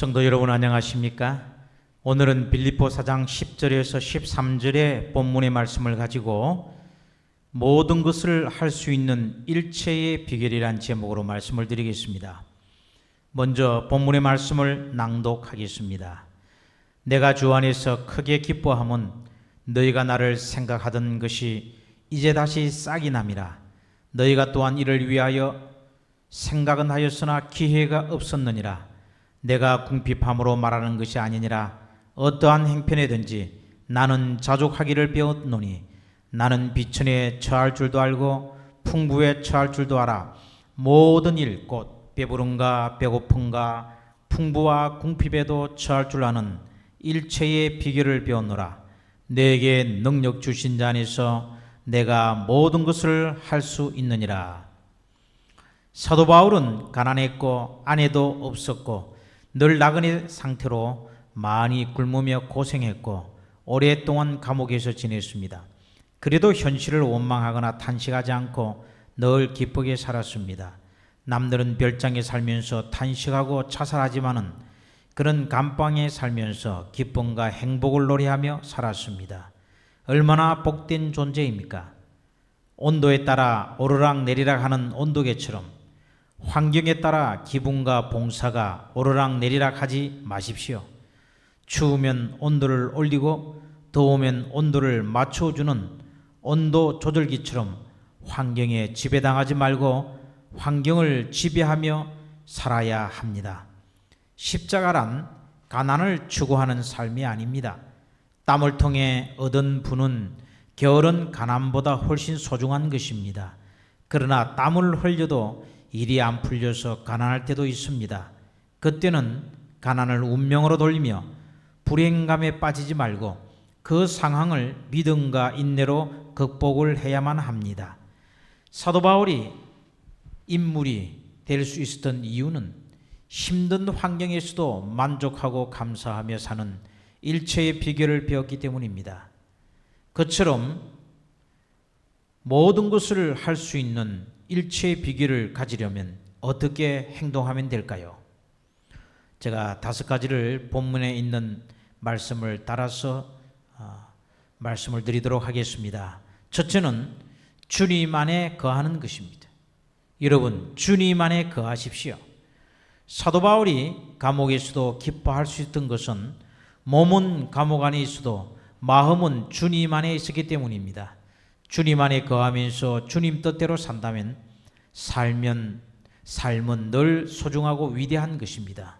성도 여러분 안녕하십니까? 오늘은 빌립보 4장 10절에서 13절의 본문의 말씀을 가지고 모든 것을 할 수 있는 일체의 비결이란 제목으로 말씀을 드리겠습니다. 먼저 본문의 말씀을 낭독하겠습니다. 내가 주 안에서 크게 기뻐함은 너희가 나를 생각하던 것이 이제 다시 싹이 남이라 너희가 또한 이를 위하여 생각은 하였으나 기회가 없었느니라 내가 궁핍함으로 말하는 것이 아니니라. 어떠한 행편에든지 나는 자족하기를 배웠노니 나는 비천에 처할 줄도 알고 풍부에 처할 줄도 알아 모든 일 곧 배부른가 배고픈가 풍부와 궁핍에도 처할 줄 아는 일체의 비결을 배웠노라. 내게 능력 주신 자 안에서 내가 모든 것을 할 수 있느니라. 사도 바울은 가난했고 아내도 없었고 늘 나그네 상태로 많이 굶으며 고생했고 오랫동안 감옥에서 지냈습니다. 그래도 현실을 원망하거나 탄식하지 않고 늘 기쁘게 살았습니다. 남들은 별장에 살면서 탄식하고 자살하지만은 그런 감방에 살면서 기쁨과 행복을 노래하며 살았습니다. 얼마나 복된 존재입니까? 온도에 따라 오르락 내리락 하는 온도계처럼 환경에 따라 기분과 봉사가 오르락 내리락 하지 마십시오. 추우면 온도를 올리고 더우면 온도를 맞춰주는 온도 조절기처럼 환경에 지배당하지 말고 환경을 지배하며 살아야 합니다. 십자가란 가난을 추구하는 삶이 아닙니다. 땀을 통해 얻은 부는 겨울은 가난보다 훨씬 소중한 것입니다. 그러나 땀을 흘려도 일이 안 풀려서 가난할 때도 있습니다. 그때는 가난을 운명으로 돌리며 불행감에 빠지지 말고 그 상황을 믿음과 인내로 극복을 해야만 합니다. 사도 바울이 인물이 될 수 있었던 이유는 힘든 환경에서도 만족하고 감사하며 사는 일체의 비결을 배웠기 때문입니다. 그처럼 모든 것을 할 수 있는 일체의 비결을 가지려면 어떻게 행동하면 될까요? 제가 다섯 가지를 본문에 있는 말씀을 따라서 어, 말씀을 드리도록 하겠습니다. 첫째는 주님 안에 거하는 것입니다. 여러분, 주님 안에 거하십시오. 사도 바울이 감옥에서도 기뻐할 수 있던 것은 몸은 감옥 안에 있어도 마음은 주님 안에 있었기 때문입니다. 주님 안에 거하면서 주님 뜻대로 산다면 살면 삶은 늘 소중하고 위대한 것입니다.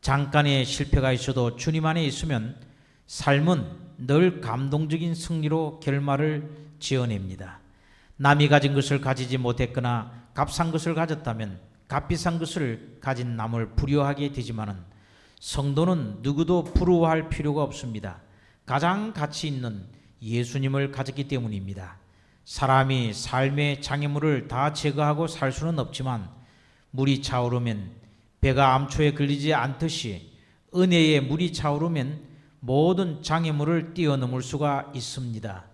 잠깐의 실패가 있어도 주님 안에 있으면 삶은 늘 감동적인 승리로 결말을 지어냅니다. 남이 가진 것을 가지지 못했거나 값싼 것을 가졌다면 값비싼 것을 가진 남을 부려하게 되지만은 성도는 누구도 부러워할 필요가 없습니다. 가장 가치 있는 예수님을 가졌기 때문입니다. 사람이 삶의 장애물을 다 제거하고 살 수는 없지만 물이 차오르면 배가 암초에 걸리지 않듯이 은혜의 물이 차오르면 모든 장애물을 뛰어넘을 수가 있습니다.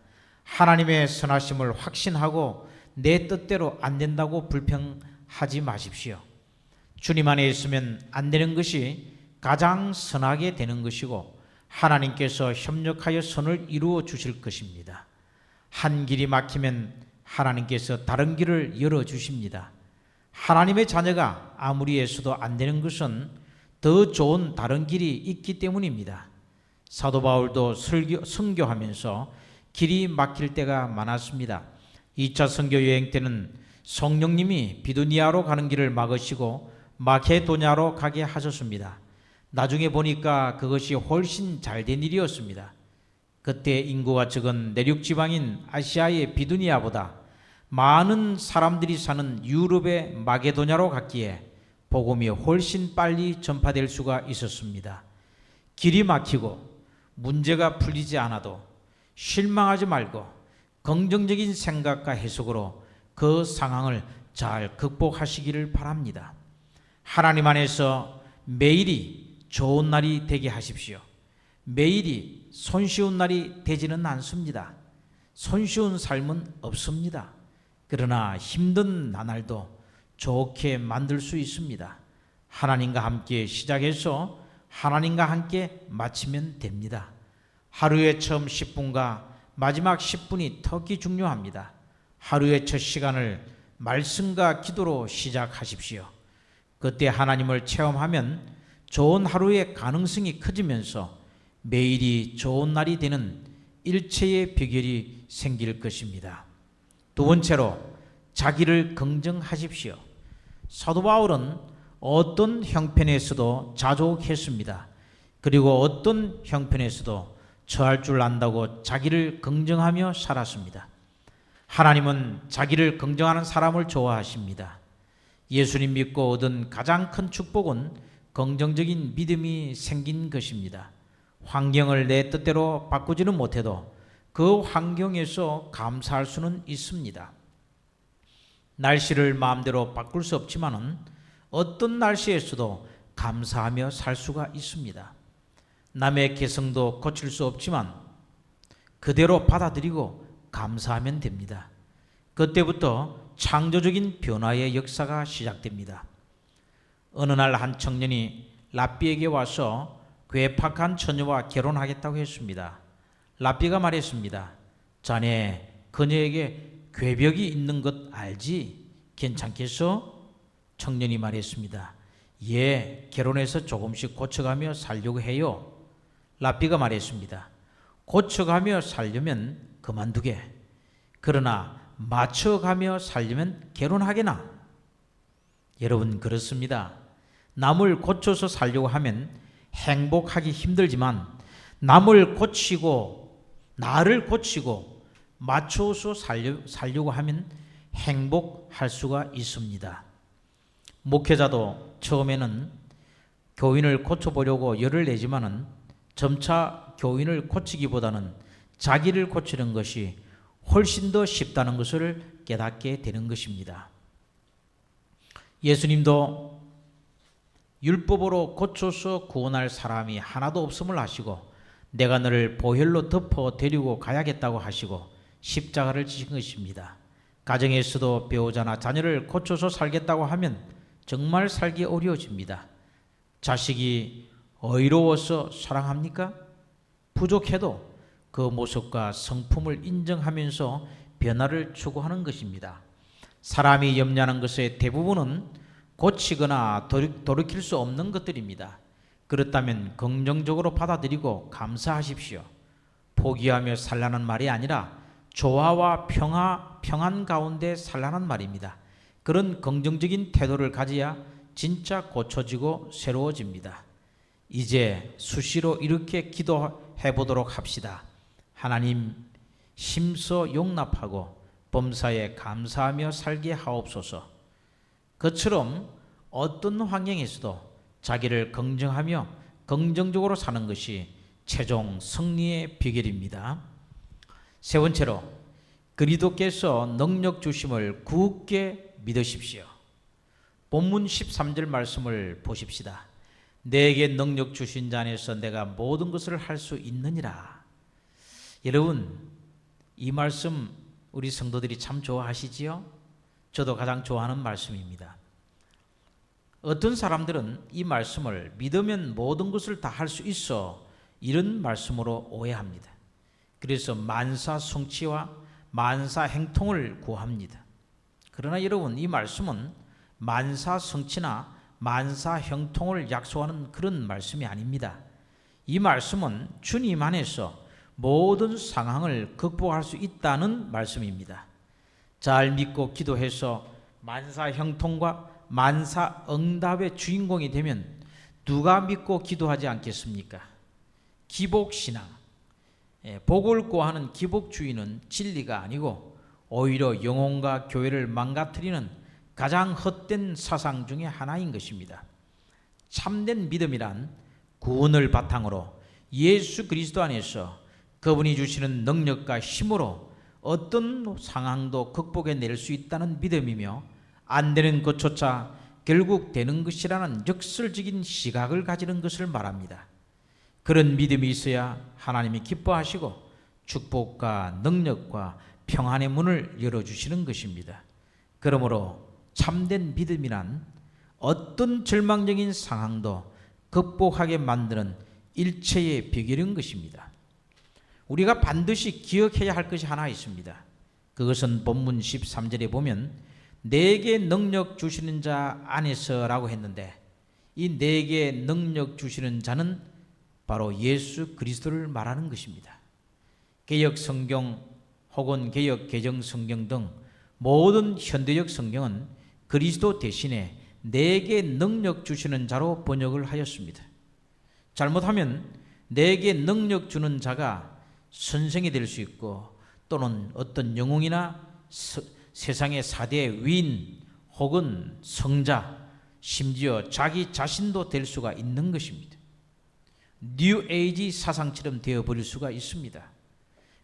하나님의 선하심을 확신하고 내 뜻대로 안 된다고 불평하지 마십시오. 주님 안에 있으면 안 되는 것이 가장 선하게 되는 것이고 하나님께서 협력하여 선을 이루어 주실 것입니다. 한 길이 막히면 하나님께서 다른 길을 열어 주십니다. 하나님의 자녀가 아무리 애써도 안 되는 것은 더 좋은 다른 길이 있기 때문입니다. 사도 바울도 설교, 선교하면서 길이 막힐 때가 많았습니다. 2차 선교 여행 때는 성령님이 비두니아로 가는 길을 막으시고 마케도냐로 가게 하셨습니다. 나중에 보니까 그것이 훨씬 잘 된 일이었습니다. 그때 인구가 적은 내륙 지방인 아시아의 비두니아보다 많은 사람들이 사는 유럽의 마게도냐로 갔기에 복음이 훨씬 빨리 전파될 수가 있었습니다. 길이 막히고 문제가 풀리지 않아도 실망하지 말고 긍정적인 생각과 해석으로 그 상황을 잘 극복하시기를 바랍니다. 하나님 안에서 매일이 좋은 날이 되게 하십시오. 매일이 손쉬운 날이 되지는 않습니다. 손쉬운 삶은 없습니다. 그러나 힘든 나날도 좋게 만들 수 있습니다. 하나님과 함께 시작해서 하나님과 함께 마치면 됩니다. 하루의 처음 10분과 마지막 10분이 특히 중요합니다. 하루의 첫 시간을 말씀과 기도로 시작하십시오. 그때 하나님을 체험하면 좋은 하루의 가능성이 커지면서 매일이 좋은 날이 되는 일체의 비결이 생길 것입니다. 두 번째로 자기를 긍정하십시오. 사도 바울은 어떤 형편에서도 자족했습니다. 그리고 어떤 형편에서도 처할 줄 안다고 자기를 긍정하며 살았습니다. 하나님은 자기를 긍정하는 사람을 좋아하십니다. 예수님 믿고 얻은 가장 큰 축복은 긍정적인 믿음이 생긴 것입니다. 환경을 내 뜻대로 바꾸지는 못해도 그 환경에서 감사할 수는 있습니다. 날씨를 마음대로 바꿀 수 없지만은 어떤 날씨에서도 감사하며 살 수가 있습니다. 남의 개성도 고칠 수 없지만 그대로 받아들이고 감사하면 됩니다. 그때부터 창조적인 변화의 역사가 시작됩니다. 어느 날 한 청년이 랍비에게 와서 괴팍한 처녀와 결혼하겠다고 했습니다. 랍비가 말했습니다. 자네 그녀에게 괴벽이 있는 것 알지? 괜찮겠어? 청년이 말했습니다. 예, 결혼해서 조금씩 고쳐가며 살려고 해요. 랍비가 말했습니다. 고쳐가며 살려면 그만두게. 그러나 맞춰가며 살려면 결혼하게나. 여러분 그렇습니다. 남을 고쳐서 살려고 하면 행복하기 힘들지만 남을 고치고 나를 고치고 맞춰서 살려, 살려고 하면 행복할 수가 있습니다. 목회자도 처음에는 교인을 고쳐보려고 열을 내지만은 점차 교인을 고치기보다는 자기를 고치는 것이 훨씬 더 쉽다는 것을 깨닫게 되는 것입니다. 예수님도 율법으로 고쳐서 구원할 사람이 하나도 없음을 아시고 내가 너를 보혈로 덮어 데리고 가야겠다고 하시고 십자가를 지신 것입니다. 가정에서도 배우자나 자녀를 고쳐서 살겠다고 하면 정말 살기 어려워집니다. 자식이 어이로워서 사랑합니까? 부족해도 그 모습과 성품을 인정하면서 변화를 추구하는 것입니다. 사람이 염려하는 것의 대부분은 고치거나 돌이킬 수 없는 것들입니다. 그렇다면 긍정적으로 받아들이고 감사하십시오. 포기하며 살라는 말이 아니라 조화와 평화, 평안 가운데 살라는 말입니다. 그런 긍정적인 태도를 가져야 진짜 고쳐지고 새로워집니다. 이제 수시로 이렇게 기도해 보도록 합시다. 하나님, 심서 용납하고 범사에 감사하며 살게 하옵소서. 그처럼 어떤 환경에서도 자기를 긍정하며 긍정적으로 사는 것이 최종 승리의 비결입니다. 세 번째로 그리도께서 능력 주심을 굳게 믿으십시오. 본문 13절 말씀을 보십시다. 내게 능력 주신 자 안에서 내가 모든 것을 할 수 있느니라. 여러분, 이 말씀 우리 성도들이 참 좋아하시지요? 저도 가장 좋아하는 말씀입니다. 어떤 사람들은 이 말씀을 믿으면 모든 것을 다 할 수 있어 이런 말씀으로 오해합니다. 그래서 만사 성취와 만사 행통을 구합니다. 그러나 여러분 이 말씀은 만사 성취나 만사 형통을 약속하는 그런 말씀이 아닙니다. 이 말씀은 주님 안에서 모든 상황을 극복할 수 있다는 말씀입니다. 잘 믿고 기도해서 만사 형통과 만사 응답의 주인공이 되면 누가 믿고 기도하지 않겠습니까? 기복신앙, 예, 복을 구하는 기복주의는 진리가 아니고 오히려 영혼과 교회를 망가뜨리는 가장 헛된 사상 중의 하나인 것입니다. 참된 믿음이란 구원을 바탕으로 예수 그리스도 안에서 그분이 주시는 능력과 힘으로 어떤 상황도 극복해 낼 수 있다는 믿음이며 안 되는 것조차 결국 되는 것이라는 역설적인 시각을 가지는 것을 말합니다. 그런 믿음이 있어야 하나님이 기뻐하시고 축복과 능력과 평안의 문을 열어주시는 것입니다. 그러므로 참된 믿음이란 어떤 절망적인 상황도 극복하게 만드는 일체의 비결인 것입니다. 우리가 반드시 기억해야 할 것이 하나 있습니다. 그것은 본문 13절에 보면 내게 능력 주시는 자 안에서라고 했는데 이 내게 능력 주시는 자는 바로 예수 그리스도를 말하는 것입니다. 개혁 성경 혹은 개혁 개정 성경 등 모든 현대적 성경은 그리스도 대신에 내게 능력 주시는 자로 번역을 하였습니다. 잘못하면 내게 능력 주는 자가 선생이 될 수 있고 또는 어떤 영웅이나 서, 세상의 사대 위인 혹은 성자 심지어 자기 자신도 될 수가 있는 것입니다. 뉴 에이지 사상처럼 되어 버릴 수가 있습니다.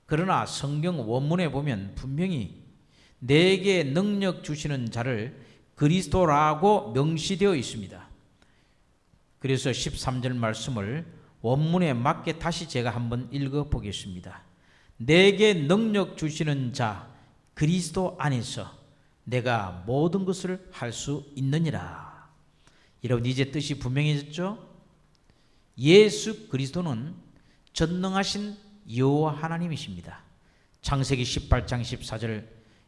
그러나 성경 원문에 보면 분명히 내게 능력 주시는 자를 그리스도라고 명시되어 있습니다. 그래서 13절 말씀을 원문에 맞게 다시 제가 한번 읽어 보겠습니다. 내게 능력 주시는 자 그리스도 안에서 내가 모든 것을 할 수 있느니라. 여러분 이제 뜻이 분명해졌죠? 예수 그리스도는 전능하신 여호와 하나님이십니다. 창세기 18장 14절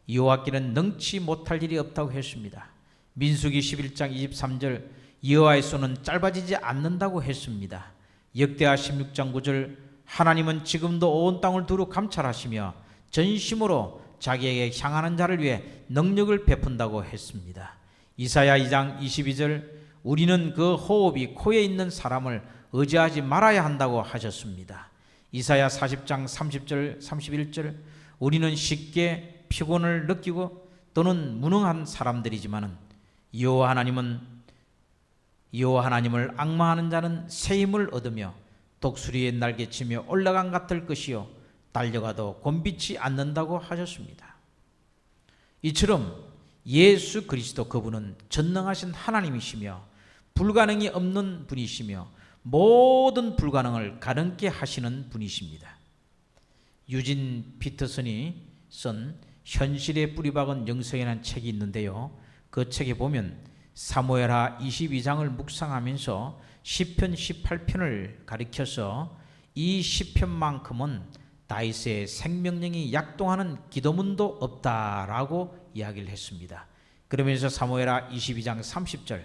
여호와께는 능치 못할 일이 없다고 했습니다. 민수기 11장 23절 여호와의 손은 짧아지지 않는다고 했습니다. 역대하 16장 9절 하나님은 지금도 온 땅을 두루 감찰하시며 전심으로 자기에게 향하는 자를 위해 능력을 베푼다고 했습니다. 이사야 2장 22절 우리는 그 호흡이 코에 있는 사람을 의지하지 말아야 한다고 하셨습니다. 이사야 40장 30절 31절 우리는 쉽게 피곤을 느끼고 또는 무능한 사람들이지만은 여호와 하나님은 여호와 하나님을 악마하는 자는 새 힘을 얻으며 독수리의 날개치며 올라간 같을 것이요 달려가도 곤비치 않는다고 하셨습니다. 이처럼 예수 그리스도 그분은 전능하신 하나님이시며 불가능이 없는 분이시며 모든 불가능을 가능케 하시는 분이십니다. 유진 피터슨이 쓴 현실의 뿌리박은 영성이라는 책이 있는데요. 그 책에 보면 사무엘하 22장을 묵상하면서 시편 18편을 가리켜서 이 시편만큼은 다윗의 생명력이 약동하는 기도문도 없다라고 이야기를 했습니다. 그러면서 사무엘하 22장 30절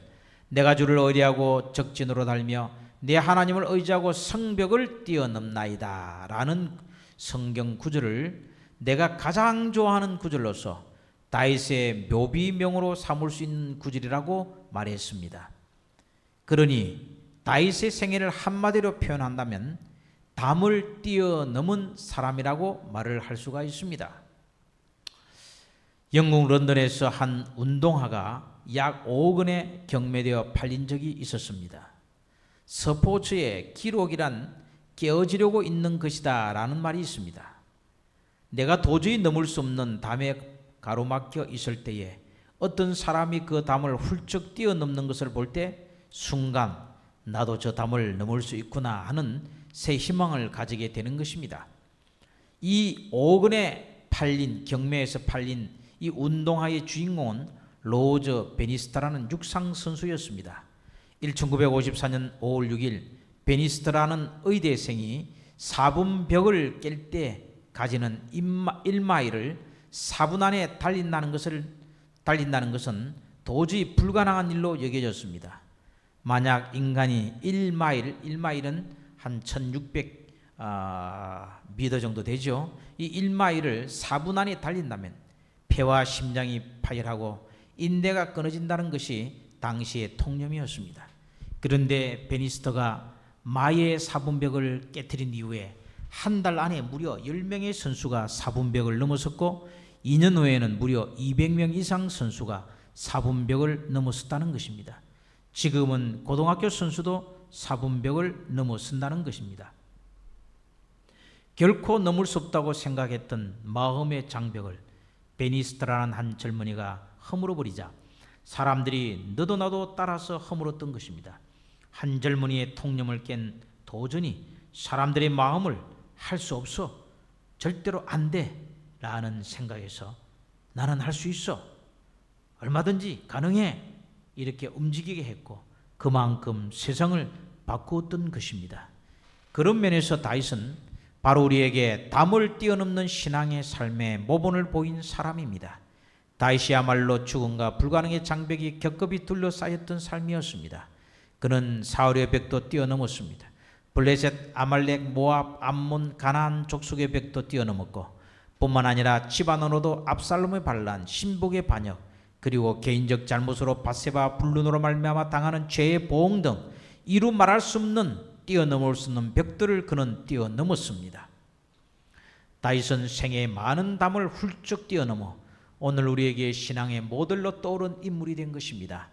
내가 주를 의뢰하고 적진으로 달며 내 하나님을 의지하고 성벽을 뛰어넘나이다라는 성경 구절을 내가 가장 좋아하는 구절로서 다윗의 묘비명으로 삼을 수 있는 구절이라고 말했습니다. 그러니 다윗의 생애를 한마디로 표현한다면 담을 뛰어넘은 사람이라고 말을 할 수가 있습니다. 영국 런던에서 한 운동화가 약 5억 원에 경매되어 팔린 적이 있었습니다. 스포츠의 기록이란 깨어지려고 있는 것이다 라는 말이 있습니다. 내가 도저히 넘을 수 없는 담에 가로막혀 있을 때에 어떤 사람이 그 담을 훌쩍 뛰어넘는 것을 볼 때 순간 나도 저 담을 넘을 수 있구나 하는 새 희망을 가지게 되는 것입니다. 이 5억원에 팔린 경매에서 팔린 이 운동화의 주인공은 로저 베니스타라는 육상 선수였습니다. 1954년 5월 6일 베니스타라는 의대생이 4분 벽을 깰 때 가지는 1마일을 4분 안에 달린다는 것을 달린다는 것은 도저히 불가능한 일로 여겨졌습니다. 만약 인간이 1마일, 1마일은 한 1600 아, 미터 정도 되죠. 이 1마일을 4분 안에 달린다면 폐와 심장이 파열하고 인대가 끊어진다는 것이 당시의 통념이었습니다. 그런데 베니스터가 마의 사분벽을 깨뜨린 이후에 한 달 안에 무려 10명의 선수가 사분벽을 넘어섰고 2년 후에는 무려 200명 이상 선수가 사분벽을 넘어섰다는 것입니다. 지금은 고등학교 선수도 사분벽을 넘어선다는 것입니다. 결코 넘을 수 없다고 생각했던 마음의 장벽을 베니스트라는 한 젊은이가 허물어 버리자 사람들이 너도 나도 따라서 허물었던 것입니다. 한 젊은이의 통념을 깬 도전이 사람들의 마음을 할 수 없어 절대로 안 돼. 라는 생각에서 나는 할 수 있어. 얼마든지 가능해. 이렇게 움직이게 했고 그만큼 세상을 바꾸었던 것입니다. 그런 면에서 다윗은 바로 우리에게 담을 뛰어넘는 신앙의 삶의 모본을 보인 사람입니다. 다윗이야말로 죽음과 불가능의 장벽이 겹겹이 둘러싸였던 삶이었습니다. 그는 사울의 벽도 뛰어넘었습니다. 블레셋, 아말렉, 모압, 암몬, 가나안 족속의 벽도 뛰어넘었고 뿐만 아니라 집안으로도 압살롬의 반란, 신복의 반역, 그리고 개인적 잘못으로 바세바 불륜으로 말미암아 당하는 죄의 보응 등 이루 말할 수 없는 뛰어넘을 수 없는 벽들을 그는 뛰어넘었습니다. 다윗은 생애의 많은 담을 훌쩍 뛰어넘어 오늘 우리에게 신앙의 모델로 떠오른 인물이 된 것입니다.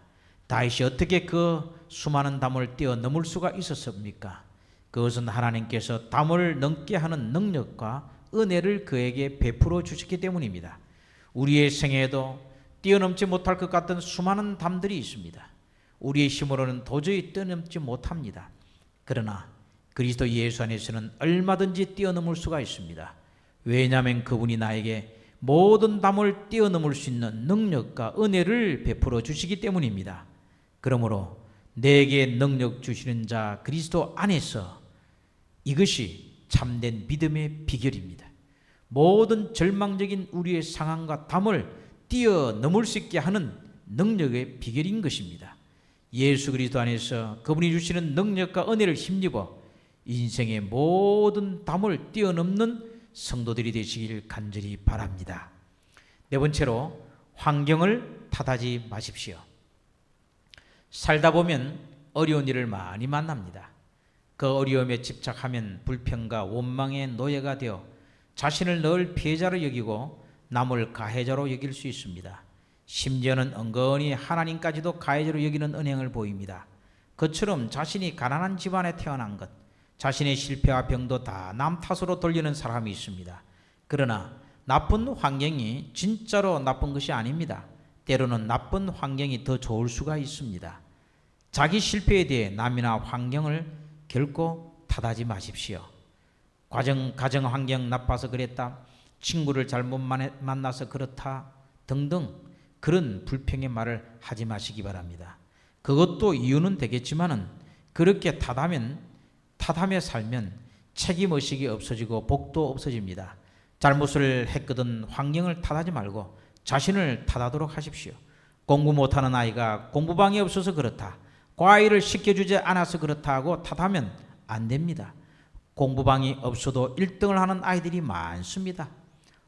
다윗이 어떻게 그 수많은 담을 뛰어넘을 수가 있었습니까? 그것은 하나님께서 담을 넘게 하는 능력과 은혜를 그에게 베풀어 주셨기 때문입니다. 우리의 생애에도 뛰어넘지 못할 것 같은 수많은 담들이 있습니다. 우리의 힘으로는 도저히 뛰어넘지 못합니다. 그러나 그리스도 예수 안에서는 얼마든지 뛰어넘을 수가 있습니다. 왜냐하면 그분이 나에게 모든 담을 뛰어넘을 수 있는 능력과 은혜를 베풀어 주시기 때문입니다. 그러므로 내게 능력 주시는 자 그리스도 안에서 이것이 참된 믿음의 비결입니다. 모든 절망적인 우리의 상황과 담을 뛰어넘을 수 있게 하는 능력의 비결인 것입니다. 예수 그리스도 안에서 그분이 주시는 능력과 은혜를 힘입어 인생의 모든 담을 뛰어넘는 성도들이 되시길 간절히 바랍니다. 네 번째로 환경을 탓하지 마십시오. 살다 보면 어려운 일을 많이 만납니다. 그 어려움에 집착하면 불평과 원망의 노예가 되어 자신을 늘 피해자로 여기고 남을 가해자로 여길 수 있습니다. 심지어는 은근히 하나님까지도 가해자로 여기는 은행을 보입니다. 그처럼 자신이 가난한 집안에 태어난 것, 자신의 실패와 병도 다 남 탓으로 돌리는 사람이 있습니다. 그러나 나쁜 환경이 진짜로 나쁜 것이 아닙니다. 때로는 나쁜 환경이 더 좋을 수가 있습니다. 자기 실패에 대해 남이나 환경을 결코 탓하지 마십시오. 과정, 가정 환경 나빠서 그랬다. 친구를 잘못 만나서 그렇다. 등등 그런 불평의 말을 하지 마시기 바랍니다. 그것도 이유는 되겠지만은 그렇게 탓하면 탓하며 살면 책임 의식이 없어지고 복도 없어집니다. 잘못을 했거든 환경을 탓하지 말고 자신을 탓하도록 하십시오. 공부 못하는 아이가 공부방이 없어서 그렇다. 과일을 시켜주지 않아서 그렇다 하고 탓하면 안 됩니다. 공부방이 없어도 1등을 하는 아이들이 많습니다.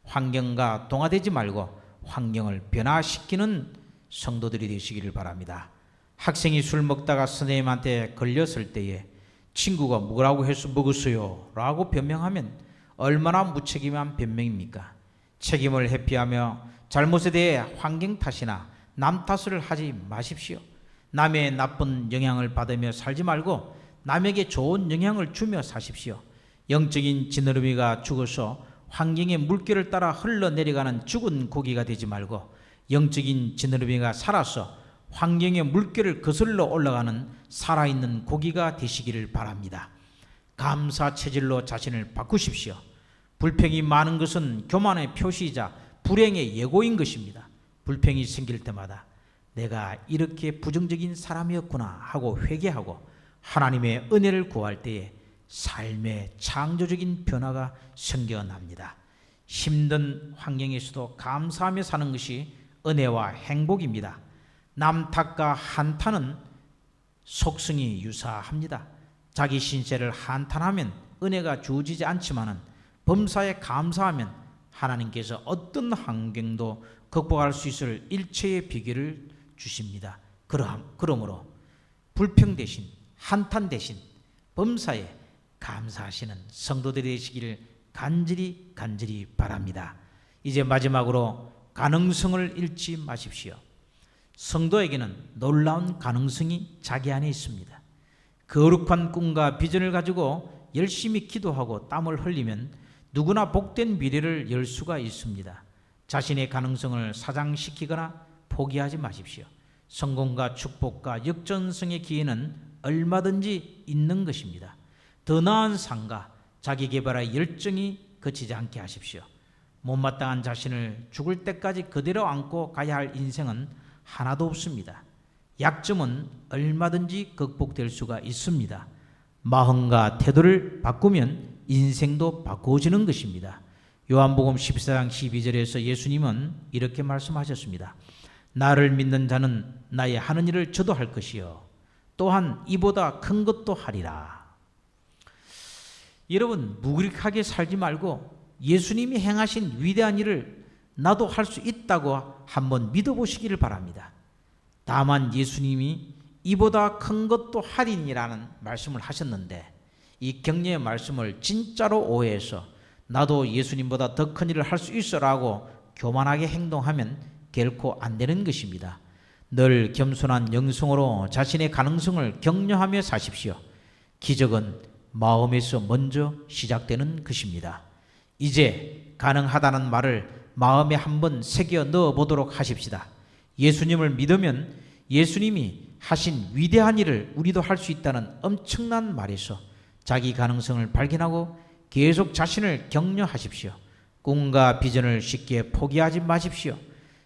환경과 동화되지 말고 환경을 변화시키는 성도들이 되시기를 바랍니다. 학생이 술 먹다가 선생님한테 걸렸을 때에 친구가 뭐라고 해서 먹었어요? 라고 변명하면 얼마나 무책임한 변명입니까? 책임을 회피하며 잘못에 대해 환경 탓이나 남 탓을 하지 마십시오. 남의 나쁜 영향을 받으며 살지 말고 남에게 좋은 영향을 주며 사십시오. 영적인 지느러미가 죽어서 환경의 물결을 따라 흘러내려가는 죽은 고기가 되지 말고 영적인 지느러미가 살아서 환경의 물결을 거슬러 올라가는 살아있는 고기가 되시기를 바랍니다. 감사 체질로 자신을 바꾸십시오. 불평이 많은 것은 교만의 표시이자 불행의 예고인 것입니다. 불평이 생길 때마다 내가 이렇게 부정적인 사람이었구나 하고 회개하고 하나님의 은혜를 구할 때에 삶의 창조적인 변화가 생겨납니다. 힘든 환경에서도 감사하며 사는 것이 은혜와 행복입니다. 남 탓과 한탄은 속성이 유사합니다. 자기 신세를 한탄하면 은혜가 주어지지 않지만은 범사에 감사하면 하나님께서 어떤 환경도 극복할 수 있을 일체의 비결을 주십니다. 그럼 그러므로 불평 대신 한탄 대신 범사에 감사하시는 성도들이 되시기를 간절히 간절히 바랍니다. 이제 마지막으로 가능성을 잃지 마십시오. 성도에게는 놀라운 가능성이 자기 안에 있습니다. 거룩한 꿈과 비전을 가지고 열심히 기도하고 땀을 흘리면 누구나 복된 미래를 열 수가 있습니다. 자신의 가능성을 사장시키거나 포기하지 마십시오. 성공과 축복과 역전성의 기회는 얼마든지 있는 것입니다. 더 나은 상과 자기 개발의 열정이 거치지 않게 하십시오. 못마땅한 자신을 죽을 때까지 그대로 안고 가야 할 인생은 하나도 없습니다. 약점은 얼마든지 극복될 수가 있습니다. 마음과 태도를 바꾸면 인생도 바꾸어지는 것입니다. 요한복음 14장 12절에서 예수님은 이렇게 말씀하셨습니다. 나를 믿는 자는 나의 하는 일을 저도 할 것이요 또한 이보다 큰 것도 하리라. 여러분 무기력하게 살지 말고 예수님이 행하신 위대한 일을 나도 할 수 있다고 한번 믿어보시기를 바랍니다. 다만 예수님이 이보다 큰 것도 할인이라는 말씀을 하셨는데 이 격려의 말씀을 진짜로 오해해서 나도 예수님보다 더 큰 일을 할 수 있어라고 교만하게 행동하면 결코 안 되는 것입니다. 늘 겸손한 영성으로 자신의 가능성을 격려하며 사십시오. 기적은 마음에서 먼저 시작되는 것입니다. 이제 가능하다는 말을 마음에 한번 새겨 넣어 보도록 하십시다. 예수님을 믿으면 예수님이 하신 위대한 일을 우리도 할 수 있다는 엄청난 말에서 자기 가능성을 발견하고 계속 자신을 격려하십시오. 꿈과 비전을 쉽게 포기하지 마십시오.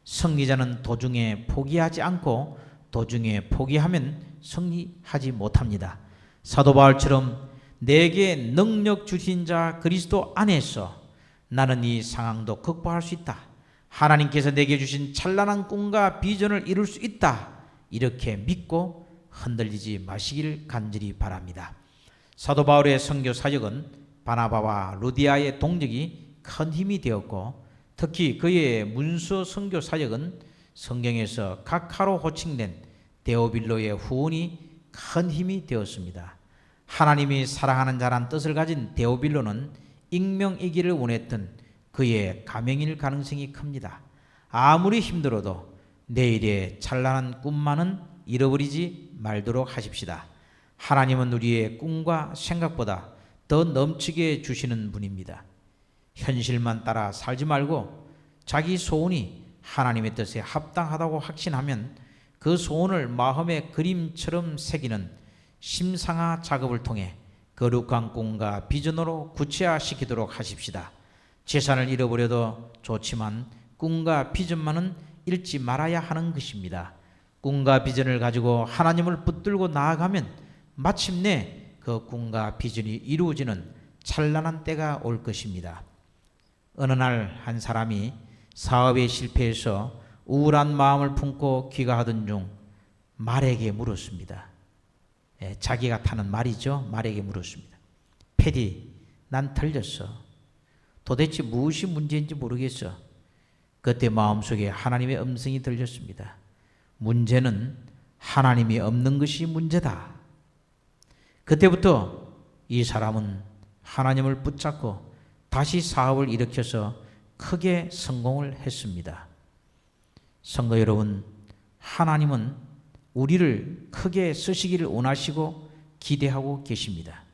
승리자는 도중에 포기하지 않고 도중에 포기하면 승리하지 못합니다. 사도 바울처럼 내게 능력 주신 자 그리스도 안에서 나는 이 상황도 극복할 수 있다. 하나님께서 내게 주신 찬란한 꿈과 비전을 이룰 수 있다. 이렇게 믿고 흔들리지 마시길 간절히 바랍니다. 사도 바울의 선교 사역은 바나바와 루디아의 동력이 큰 힘이 되었고 특히 그의 문서 선교 사역은 성경에서 각하로 호칭된 데오빌로의 후원이 큰 힘이 되었습니다. 하나님이 사랑하는 자란 뜻을 가진 데오빌로는 익명이기를 원했던 그의 가명일 가능성이 큽니다. 아무리 힘들어도 내일의 찬란한 꿈만은 잃어버리지 말도록 하십시다. 하나님은 우리의 꿈과 생각보다 더 넘치게 주시는 분입니다. 현실만 따라 살지 말고 자기 소원이 하나님의 뜻에 합당하다고 확신하면 그 소원을 마음의 그림처럼 새기는 심상화 작업을 통해 거룩한 꿈과 비전으로 구체화시키도록 하십시다. 재산을 잃어버려도 좋지만 꿈과 비전만은 잃지 말아야 하는 것입니다. 꿈과 비전을 가지고 하나님을 붙들고 나아가면 마침내 그 꿈과 비전이 이루어지는 찬란한 때가 올 것입니다. 어느 날 한 사람이 사업에 실패해서 우울한 마음을 품고 귀가하던 중 말에게 물었습니다. 예, 자기가 타는 말이죠. 말에게 물었습니다. 패디, 난 틀렸어. 도대체 무엇이 문제인지 모르겠어. 그때 마음속에 하나님의 음성이 들렸습니다. 문제는 하나님이 없는 것이 문제다. 그때부터 이 사람은 하나님을 붙잡고 다시 사업을 일으켜서 크게 성공을 했습니다. 성도 여러분, 하나님은 우리를 크게 쓰시기를 원하시고 기대하고 계십니다.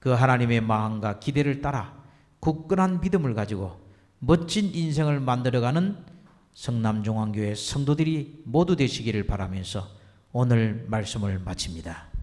그 하나님의 마음과 기대를 따라 굳건한 믿음을 가지고 멋진 인생을 만들어가는 성남종안교회 성도들이 모두 되시기를 바라면서 오늘 말씀을 마칩니다.